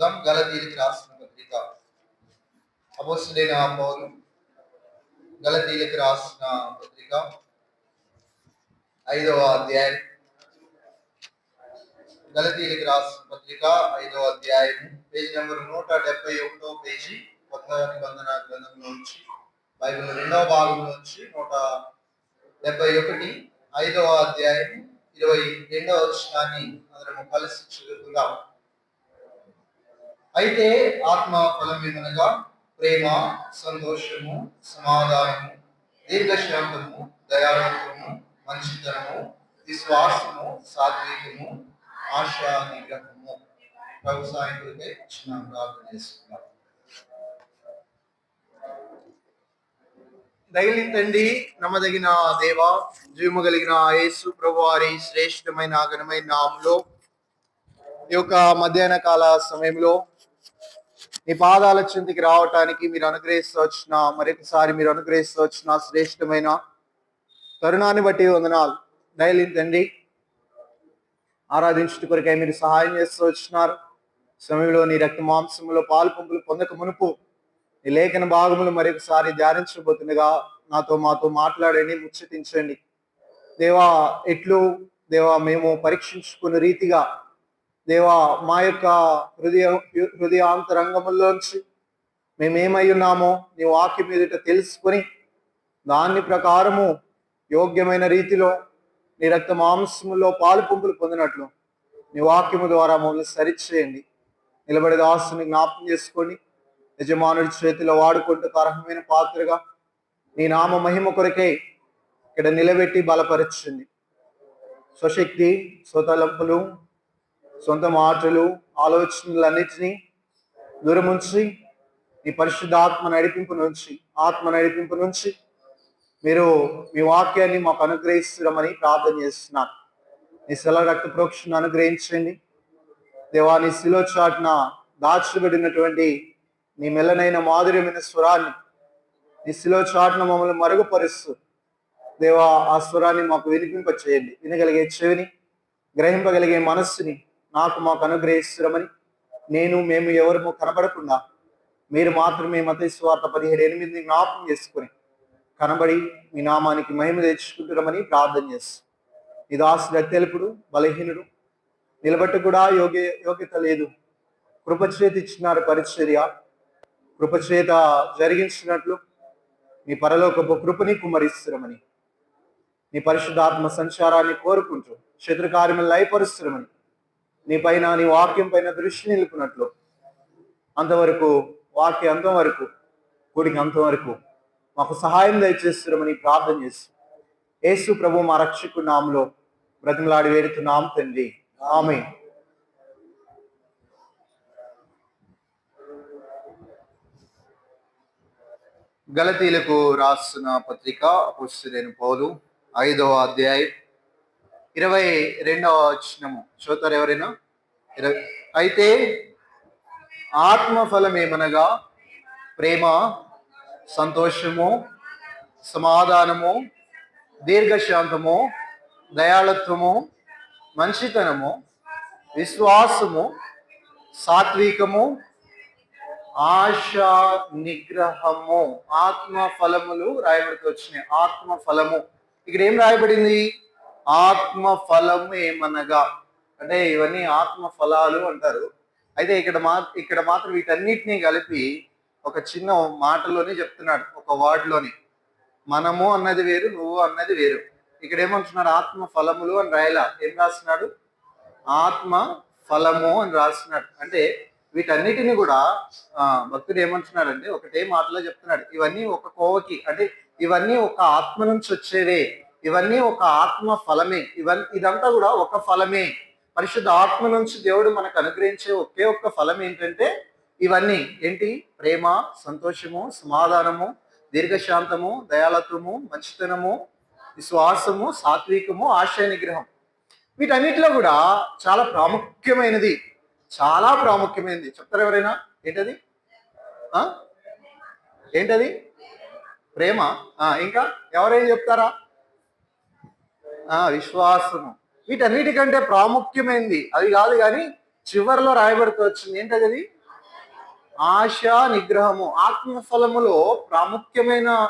ఉదాం గలతీరికి రాసిన పత్రిక. అపోస్తులైన పౌలు గలతీరికి రాసిన పత్రిక. ఐదవ అధ్యాయం. గలతీరికి రాసిన పత్రిక ఐదవ అధ్యాయం పేజీ నెంబర్ నూట డెబ్బై ఒకటో పేజీ కొత్త నిబంధన గ్రంథం నుంచి బైబిల్ రెండవ భాగం నుంచి నూట డెబ్బై ఒకటి ఐదవ అధ్యాయం ఇరవై రెండవ వచనాన్ని అందరము కలిసి చదువుకుందాం అయితే ఆత్మ ఫలమేమనగా ప్రేమ సంతోషము సమాధానము దీర్ఘశాంతము దయాళత్వము మంచితనము విశ్వాసము సాత్వికము ఆశా నిగ్రహము వ్యవసాయకులకే చిన్న ప్రార్థన చేసుకున్నాం దయలింతండి నమ్మదగిన దేవ జీవము కలిగిన యేసు ప్రభు వారి శ్రేష్టమైన ఘనమైన నామంలో ఈ యొక్క మధ్యాహ్న కాల సమయంలో మీ పాదాల చింతికి రావటానికి మీరు అనుగ్రహిస్తూ వచ్చిన మరొకసారి మీరు అనుగ్రహిస్తూ వచ్చిన శ్రేష్టమైన తరుణాన్ని బట్టి వందనాలు. దయలింతండి ఆరాధించుట కొరకై మీరు సహాయం చేస్తూ వచ్చినారు సమయంలో నీ రక్త మాంసంలో పాలు పంపులు పొందక మునుపు నీ లేఖన భాగములు మరొకసారి ధ్యానించబోతుండగా నాతో మాతో మాట్లాడండి ముచ్చటించండి. దేవా ఎట్లు దేవా మేము పరీక్షించుకున్న రీతిగా దేవా మా యొక్క హృదయ హృదయాంతరంగముల్లోంచి మేమేమై ఉన్నామో నీ వాక్యం ఎదుట తెలుసుకొని దాని ప్రకారము యోగ్యమైన రీతిలో నీ రక్త మాంసములో పాలు పంపులు పొందినట్లు నీ వాక్యము ద్వారా మమ్మల్ని సరిచేయండి. నిలబడి దాసుని జ్ఞాపం చేసుకొని యజమానుడి చేతిలో వాడుకుంటూ అర్హమైన పాత్రగా నీ నామ మహిమ కొరకే ఇక్కడ నిలబెట్టి బలపరిచింది స్వశక్తి స్వతలంపులు సొంత మాటలు ఆలోచనలన్నిటినీ దూరముంచి నీ పరిశుద్ధాత్మ నడిపింపు నుంచి ఆత్మ నడిపింపు నుంచి మీరు మీ వాక్యాన్ని మాకు అనుగ్రహిస్తున్నామని ప్రార్థన చేస్తున్నాను. నీ శిల రక్త ప్రోక్షణ అనుగ్రహించండి. దేవా నీ శిలో చాటున దాచిబడినటువంటి నీ మెల్లనైన మాధుర్యమైన స్వరాన్ని నీ శిలో చాటున మమ్మల్ని మరుగుపరుస్తూ దేవా ఆ స్వరాన్ని మాకు వినిపింప చేయండి వినగలిగే చెవిని గ్రహింపగలిగే మనస్సుని నాకు మాకు అనుగ్రహిస్తురమని నేను మేము ఎవరము కనబడకుండా మీరు మాత్రమే మత స్వార్థ పదిహేడు ఎనిమిది జ్ఞాపకం చేసుకుని కనబడి మీ నామానికి మహిమ తెచ్చుకుంటున్నామని ప్రార్థన చేస్తాం. ఇది దాసుడు తెలుపుడు బలహీనుడు నిలబట్టి కూడా యోగ్య యోగ్యత లేదు. కృపచేత ఇచ్చినారు పరిచర్య కృపచేత జరిగించినట్లు నీ పరలోకపు కృపని కుమరిస్తురమని నీ పరిశుద్ధాత్మ సంచారాన్ని కోరుకుంటూ శత్రుకార్యములు లయపరుస్తురమని నీ పైన నీ వాక్యం పైన దృష్టి నిలుపునట్లు. అంతవరకు వాక్య అంతం వరకు కూడికి అంతం వరకు మాకు సహాయం దయచేస్తున్నామని ప్రార్థన చేసి యేసు ప్రభు మా రక్షకు నామలో బ్రతిమలాడి వేడుతున్నాం తండ్రి. ఆమె గలతీలకు రాస్తున్న పత్రిక పుస్తలేని పౌలు ఐదవ అధ్యాయం. ఇరవై రెండవ వచనము. చూతారు ఎవరైనా? ఇరవై అయితే ఆత్మఫలం ఏమనగా? ప్రేమ సంతోషము సమాధానము దీర్ఘశాంతము దయాళత్వము మంచితనము విశ్వాసము సాత్వికము ఆశ నిగ్రహము ఆత్మ ఫలములు రాయబడుతూ వచ్చినాయి. ఆత్మ ఫలము ఇక్కడ ఏం రాయబడింది? ఆత్మ ఫలము ఏమనగా అంటే ఇవన్నీ ఆత్మ ఫలాలు అంటారు. అయితే ఇక్కడ మా ఇక్కడ మాత్రం వీటన్నిటినీ కలిపి ఒక చిన్న మాటలోనే చెప్తున్నాడు ఒక వర్డ్లోని. మనము అన్నది వేరు నువ్వు అన్నది వేరు. ఇక్కడ ఏమంటున్నాడు ఆత్మ ఫలములు అని రాయలా? ఏం రాస్తున్నాడు? ఆత్మ ఫలము అని రాస్తున్నాడు. అంటే వీటన్నిటిని కూడా భక్తుడు ఏమంటున్నాడు అంటే ఒకటే మాటలో చెప్తున్నాడు. ఇవన్నీ ఒక కోవకి అంటే ఇవన్నీ ఒక ఆత్మ నుంచి వచ్చేవే. ఇవన్నీ ఒక ఆత్మ ఫలమే. ఇవన్నీ ఇదంతా కూడా ఒక ఫలమే. పరిశుద్ధ ఆత్మ నుంచి దేవుడు మనకు అనుగ్రహించే ఒకే ఒక్క ఫలం ఏంటంటే ఇవన్నీ. ఏంటి? ప్రేమ సంతోషము సమాధానము దీర్ఘశాంతము దయాలత్వము మంచితనము విశ్వాసము సాత్వికము ఆశయ నిగ్రహం. వీటన్నిటిలో కూడా చాలా ప్రాముఖ్యమైనది. చాలా ప్రాముఖ్యమైనది. చెప్తారు ఎవరైనా? ఏంటది? ఏంటది? ప్రేమ. ఇంకా ఎవరైనా చెప్తారా? విశ్వాసము. వీటన్నిటికంటే ప్రాముఖ్యమైనది అది కాదు కానీ చివరిలో రాయబడుతూ వచ్చింది. ఏంటది అది? ఆశ నిగ్రహము. ఆత్మఫలములో ప్రాముఖ్యమైన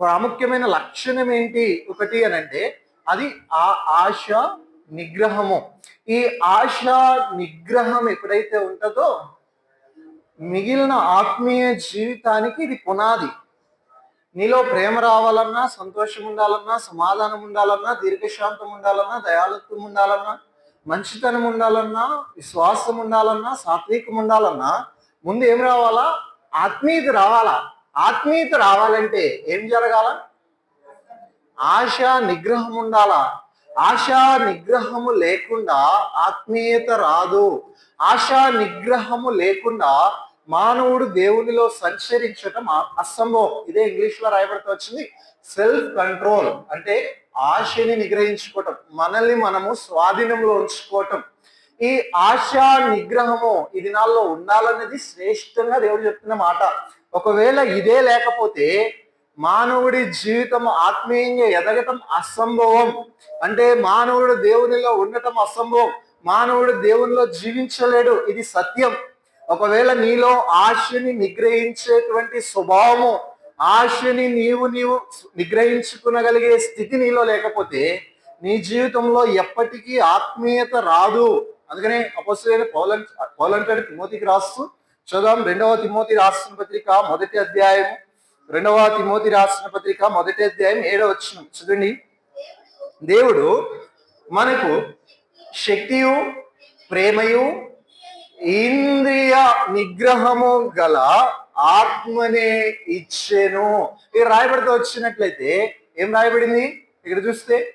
ప్రాముఖ్యమైన లక్షణం ఏంటి? ఒకటి అని అంటే అది ఆ ఆశ నిగ్రహము. ఈ ఆశ నిగ్రహం ఎప్పుడైతే ఉంటుందో మిగిలిన ఆత్మీయ జీవితానికి ఇది పునాది. నీలో ప్రేమ రావాలన్నా సంతోషం ఉండాలన్నా సమాధానం ఉండాలన్నా దీర్ఘశాంతం ఉండాలన్నా దయాళత్వం ఉండాలన్నా మంచితనం ఉండాలన్నా విశ్వాసం ఉండాలన్నా సాత్వికం ఉండాలన్నా ముందు ఏం రావాలా? ఆత్మీయత రావాలా? ఆత్మీయత రావాలంటే ఏం జరగాల? ఆశ నిగ్రహం ఉండాలా? ఆశా నిగ్రహము లేకుండా ఆత్మీయత రాదు. ఆశా నిగ్రహము లేకుండా మానవుడు దేవునిలో సంచరించటం అసంభవం. ఇదే ఇంగ్లీష్లో రాయబడుతూ వచ్చింది సెల్ఫ్ కంట్రోల్ అంటే ఆశని నిగ్రహించుకోవటం మనల్ని మనము స్వాధీనంలో ఉంచుకోవటం. ఈ ఆశ నిగ్రహము ఈ దినాల్లో ఉండాలన్నది శ్రేష్టంగా దేవుడు చెప్తున్న మాట. ఒకవేళ ఇదే లేకపోతే మానవుడి జీవితం ఆత్మీయంగా ఎదగటం అసంభవం. అంటే మానవుడు దేవునిలో ఉండటం అసంభవం. మానవుడు దేవునిలో జీవించలేడు. ఇది సత్యం. ఒకవేళ నీలో ఆశని నిగ్రహించేటువంటి స్వభావము ఆశని నీవు నీవు నిగ్రహించుకునగలిగే స్థితి నీలో లేకపోతే నీ జీవితంలో ఎప్పటికీ ఆత్మీయత రాదు. అందుకనే అపోసరైన పౌలం పౌలంటాడు తిమోతికి రాస్తూ చదువు రెండవ తిమోతి రాసిన పత్రిక మొదటి అధ్యాయం రెండవ తిమోతి రాసిన పత్రిక మొదటి అధ్యాయం ఏడవ వచ్చిన చదువుని దేవుడు మనకు శక్తియు ప్రేమయు ఇంద్రియ నిగ్రహము గల ఆత్మనే ఇచ్చెను. ఇది రాయబడితే వచ్చినట్లయితే ఏం రాయబడింది? ఇక్కడ చూస్తే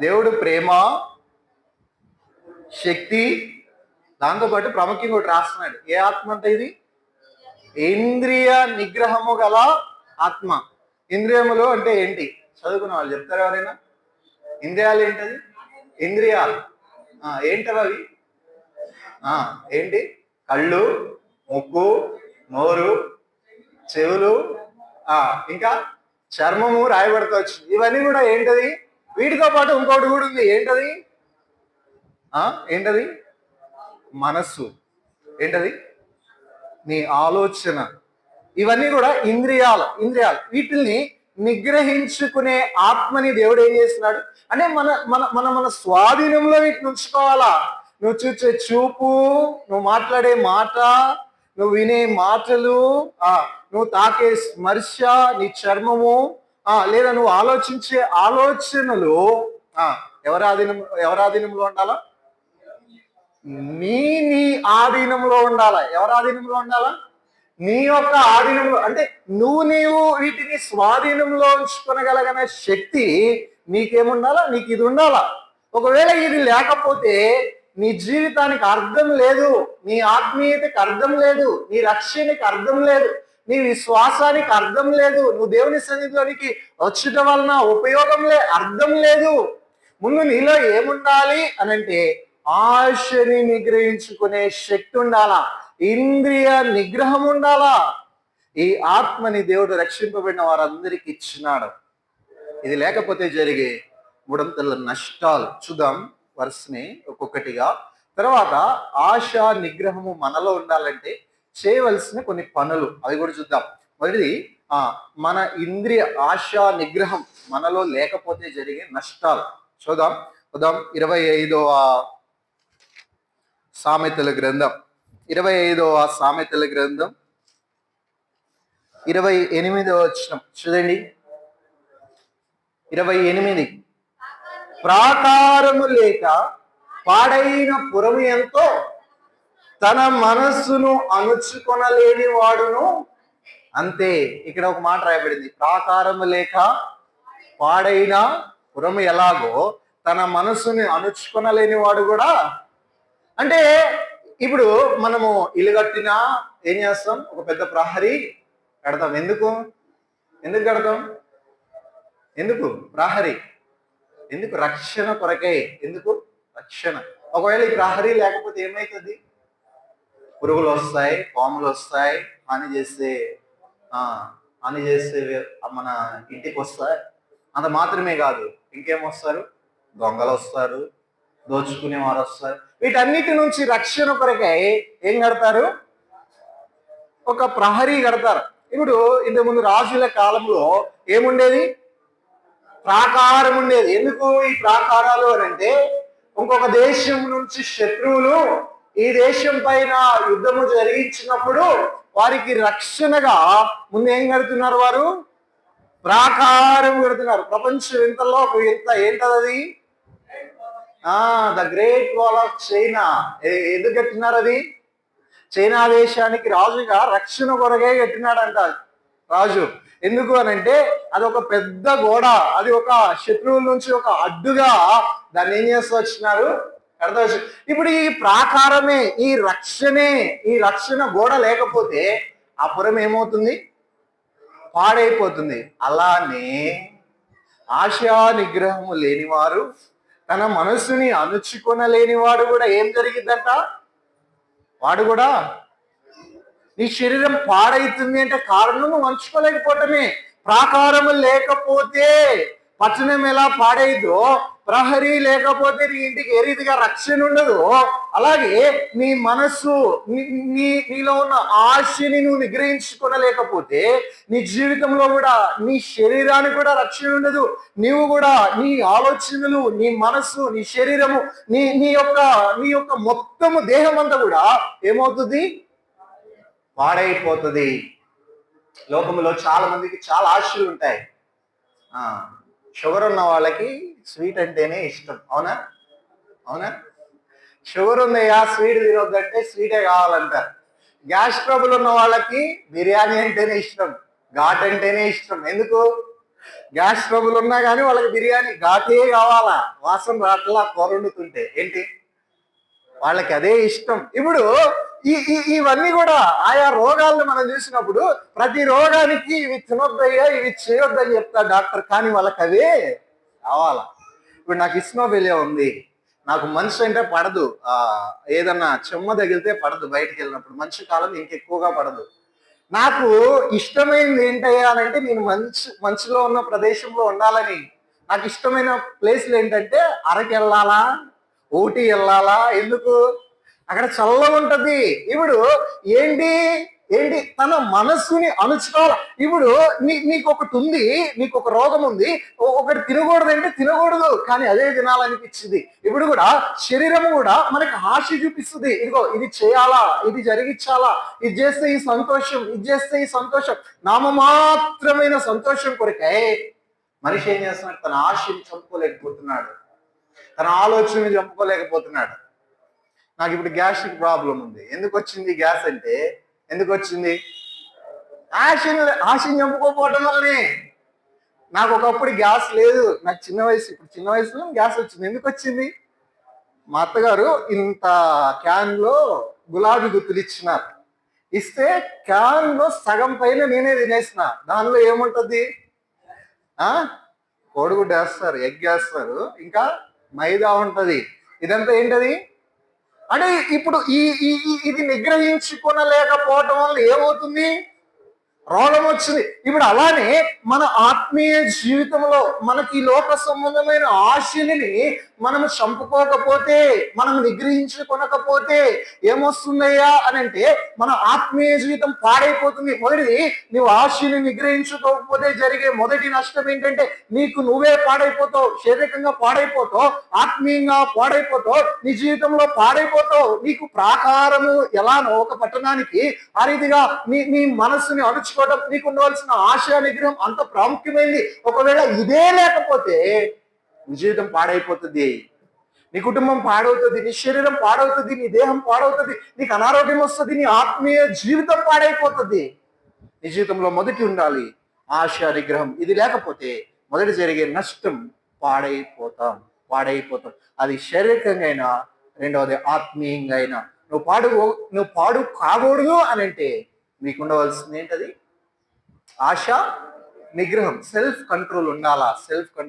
దేవుడు ప్రేమ శక్తి దాంతోపాటు ప్రాముఖ్యంగా ఒకటి రాస్తున్నాడు. ఏ ఆత్మ అంటే ఇది? ఇంద్రియ నిగ్రహము గల ఆత్మ. ఇంద్రియములు అంటే ఏంటి? చదువుకున్న వాళ్ళు చెప్తారు ఎవరైనా? ఇంద్రియాలు ఏంటది? ఇంద్రియాలు. ఏంటవి అవి? ఏంటి? కళ్ళు ముక్కు నోరు చెవులు ఇంకా చర్మము రాయబడుతూ వచ్చింది ఇవన్నీ కూడా ఏంటది? వీటితో పాటు ఇంకోటి కూడా ఉంది. ఏంటది? ఏంటది? మనస్సు. ఏంటది? నీ ఆలోచన. ఇవన్నీ కూడా ఇంద్రియాలు ఇంద్రియాలు. వీటిని నిగ్రహించుకునే ఆత్మని దేవుడు ఏం చేస్తున్నాడు? అంటే మన మన మన మన స్వాధీనంలో వీటిని ఉంచుకోవాలా? నువ్వు చూసే చూపు నువ్వు మాట్లాడే మాట నువ్వు వినే మాటలు ఆ నువ్వు తాకే స్మర్శ నీ చర్మము ఆ లేదా నువ్వు ఆలోచించే ఆలోచనలు ఆ ఎవరి ఆధీనం ఎవరి ఆధీనంలో ఉండాలా? నీ నీ ఆధీనంలో ఉండాలా? ఎవరి ఆధీనంలో ఉండాలా? నీ యొక్క ఆధీనంలో అంటే నువ్వు నీవు వీటిని స్వాధీనంలో ఉంచుకొనగలగన శక్తి నీకేముండాలా? నీకు ఇది ఉండాలా ఒకవేళ ఇది లేకపోతే నీ జీవితానికి అర్థం లేదు నీ ఆత్మీయతకి అర్థం లేదు నీ రక్షణకి అర్థం లేదు నీ విశ్వాసానికి అర్థం లేదు నువ్వు దేవుని సన్నిధిలోనికి వచ్చటం వలన ఉపయోగం లే అర్థం లేదు. ముందు నీలో ఏముండాలి అని అంటే ఆశని నిగ్రహించుకునే శక్తి ఉండాలా? ఇంద్రియ నిగ్రహం ఉండాలా? ఈ ఆత్మని దేవుడు రక్షింపబడిన వారందరికి ఇచ్చినాడు. ఇది లేకపోతే జరిగే మూడంతల నష్టాలు. చూద్దాం. వర్స్ని ఒక్కొక్కటిగా. తర్వాత ఆశ నిగ్రహము మనలో ఉండాలంటే చేయవలసిన కొన్ని పనులు. అవి కూడా చూద్దాం. మొదటిది మన ఇంద్రియ ఆశ నిగ్రహం మనలో లేకపోతే జరిగే నష్టాలు. చూద్దాం. చూద్దాం. ఇరవై ఐదవ సామెతల గ్రంథం. ఇరవై ఐదవ సామెతల గ్రంథం. ఇరవై ఎనిమిదవ వచ్చిన చూడండి. ఇరవై ఎనిమిది. ప్రాకారము లేక పాడైన పురము ఎంతో తన మనస్సును అణుచుకొనలేని వాడును అంతే ఇక్కడ ఒక మాట రాయబడింది. ప్రాకారము లేక పాడైన పురము ఎలాగో తన మనస్సుని అణుచుకొనలేని వాడు కూడా. అంటే ఇప్పుడు మనము ఇల్లు కట్టినా ఏం చేస్తాం? ఒక పెద్ద ప్రహరీ కడతాం. ఎందుకు? ఎందుకు కడతాం? ఎందుకు? ప్రహరీ. ఎందుకు రక్షణ కొరకే? ఎందుకు? రక్షణ. ఒకవేళ ఈ ప్రహరీ లేకపోతే ఏమవుతుంది పురుగులు వస్తాయి పాములు వస్తాయి హాని చేస్తే హాని చేస్తే మన ఇంటికి వస్తాయి. అంత మాత్రమే కాదు. ఇంకేం వస్తారు? దొంగలు వస్తారు దోచుకునే వారు వస్తారు. వీటన్నిటి నుంచి రక్షణ కొరకై ఏం కడతారు? ఒక ప్రహరీ కడతారు. ఇప్పుడు ఇంతకుముందు రాజుల కాలంలో ఏముండేది? ప్రాకారం ఉండేది. ఎందుకు ఈ ప్రాకారాలు అని అంటే ఇంకొక దేశం నుంచి శత్రువులు ఈ దేశం పైన యుద్ధము జరిగించినప్పుడు వారికి రక్షణగా ముందు ఏం కడుతున్నారు వారు? ప్రాకారం కడుతున్నారు. ప్రపంచం ఇంతలో ఒక ఏంటది? అది the great wall of China ఎందుకు కట్టినారు అది? చైనా దేశానికి రాజుగా రక్షణ కొరగే కట్టినాడంట రాజు. ఎందుకు అని అంటే అది ఒక పెద్ద గోడ అది ఒక శత్రువుల నుంచి ఒక అడ్డుగా దాన్ని ఏం చేస్తూ వచ్చినారు? అర్థం ఇప్పుడు ఈ ప్రాకారమే ఈ రక్షణే ఈ రక్షణ గోడ లేకపోతే ఆ పురం ఏమవుతుంది? పాడైపోతుంది. అలానే ఆశా నిగ్రహము లేనివారు తన మనస్సుని అణుచుకొనలేని వాడు కూడా ఏం జరిగిద్దంట? వాడు కూడా నీ శరీరం పాడైతుంది అంటే కారణం నువ్వు అంచుకోలేకపోవటమే ప్రాకారము లేకపోతే పట్టణం ఎలా పాడైద్దో ప్రహరీ లేకపోతే నీ ఇంటికి ఏ రీతిగా రక్షణ ఉండదు అలాగే నీ మనస్సు నీ- నీ నీలో ఉన్న ఆశని నువ్వు నిగ్రహించుకోనలేకపోతే నీ జీవితంలో కూడా నీ శరీరానికి కూడా రక్షణ ఉండదు. నీవు కూడా నీ ఆలోచనలు నీ మనస్సు నీ శరీరము నీ నీ యొక్క నీ యొక్క మొత్తము దేహం అంతా కూడా ఏమవుతుంది? పాడైపోతుంది. లోకంలో చాలా మందికి చాలా ఆశలు ఉంటాయి. షుగర్ ఉన్న వాళ్ళకి స్వీట్ అంటేనే ఇష్టం. అవునా? అవునా? షుగర్ ఉందయ్యా స్వీట్ తినొద్దంటే స్వీటే కావాలంటారు గ్యాస్ ట్రబుల్ ఉన్న వాళ్ళకి బిర్యానీ అంటేనే ఇష్టం. ఘాట్ అంటేనే ఇష్టం. ఎందుకు? గ్యాస్ ట్రబుల్ ఉన్నా కానీ వాళ్ళకి బిర్యానీ ఘాటే కావాలా? వాసన రాట్లా కూర వండుతుంటే ఏంటి? వాళ్ళకి అదే ఇష్టం. ఇప్పుడు ఈ ఈ- ఇవన్నీ కూడా ఆయా రోగాలను మనం చూసినప్పుడు ప్రతి రోగానికి ఇవి తినొద్దయ్యా ఇవి చేయొద్దని చెప్తారు డాక్టర్. కానీ వాళ్ళకి అవే కావాలా? ఇప్పుడు నాకు ఇస్నోబెలియా ఉంది. నాకు మనిషి అంటే పడదు. ఏదన్నా చెమ్మ తగిలితే పడదు బయటికి వెళ్ళినప్పుడు. మంచు కాలం ఇంకెక్కువగా పడదు. నాకు ఇష్టమైనది ఏంటయ్యా అని అంటే నేను మంచు మంచులో ఉన్న ప్రదేశంలో ఉండాలని. నాకు ఇష్టమైన ప్లేస్లు ఏంటంటే అరకెళ్ళాలా ఊటీ వెళ్ళాలా ఎందుకు? అక్కడ చల్లగా ఉంటది. ఇప్పుడు ఏంటి? ఏంటి? తన మనస్సుని అణుచుకోవాలి. ఇప్పుడు నీ నీకు ఒకటి ఉంది నీకు ఒక రోగం ఉంది ఒకటి తినకూడదు అంటే తినకూడదు. కానీ అదే తినాలనిపించింది ఇప్పుడు కూడా శరీరం కూడా మనకి ఆశ చూపిస్తుంది. ఇదిగో ఇది చేయాలా? ఇది జరిగించాలా ఇది చేస్తే ఈ సంతోషం ఇది చేస్తే ఈ సంతోషం. నామమాత్రమైన సంతోషం కొరకే మనిషి ఏం చేస్తున్నాడు? తన ఆశని చంపుకోలేకపోతున్నాడు. తన ఆలోచనని చంపుకోలేకపోతున్నాడు. నాకు ఇప్పుడు గ్యాస్ట్రిక్ ప్రాబ్లం ఉంది. ఎందుకు వచ్చింది గ్యాస్ అంటే ఎందుకు వచ్చింది ఆశని ఆశని చంపుకోపోవటం వల్లనే. నాకు ఒకప్పుడు గ్యాస్ లేదు. నాకు చిన్న వయసు ఇప్పుడు చిన్న వయసులో గ్యాస్ వచ్చింది. ఎందుకు వచ్చింది మా అత్తగారు ఇంత క్యాన్లో గులాబీ గుత్తులు ఇచ్చినారు. ఇస్తే క్యాన్లో సగం పైన నేనే తినేసిన. దానిలో ఏముంటుంది? ఆ? వేస్తారు ఎగ్ వేస్తారు. ఇంకా మైదా ఉంటది. ఇదంతా ఏంటది? అంటే ఇప్పుడు ఈ ఈ ఇది నిగ్రహించుకునలేకపోవటం వల్ల ఏమవుతుంది? రోగం వచ్చింది ఇప్పుడు అలానే మన ఆత్మీయ జీవితంలో మనకి లోక సంబంధమైన ఆశలని మనం చంపుకోకపోతే మనం నిగ్రహించుకొనకపోతే ఏమొస్తుందయ్యా అని అంటే మన ఆత్మీయ జీవితం పాడైపోతుంది. మొదటిది నువ్వు ఆశని నిగ్రహించుకోకపోతే జరిగే మొదటి నష్టం ఏంటంటే నీకు నువ్వే పాడైపోతావు శారీరకంగా పాడైపోతావు ఆత్మీయంగా పాడైపోతావు నీ జీవితంలో పాడైపోతావు. నీకు ప్రాకారము ఎలానో ఒక పట్టణానికి ఆ రీతిగా నీ నీ మనస్సుని అణుచుకోవడం నీకు ఉండవలసిన ఆశ నిగ్రహం అంత ప్రాముఖ్యమైంది. ఒకవేళ ఇదే లేకపోతే నీ జీవితం పాడైపోతుంది. నీ కుటుంబం పాడవుతుంది నీ శరీరం పాడవుతుంది నీ దేహం పాడవుతుంది నీకు అనారోగ్యం వస్తుంది నీ ఆత్మీయ జీవితం పాడైపోతుంది. నీ జీవితంలో మొదటి ఉండాలి ఆశ నిగ్రహం. ఇది లేకపోతే మొదటి జరిగే నష్టం పాడైపోతాం పాడైపోతాం. అది శారీరకంగా అయినా రెండవది ఆత్మీయంగా అయినా నువ్వు పాడు నువ్వు పాడు కాకూడదు అని అంటే మీకు ఉండవలసింది ఏంటది? ఆశ నిగ్రహం సెల్ఫ్ కంట్రోల్ ఉండాలా? Self control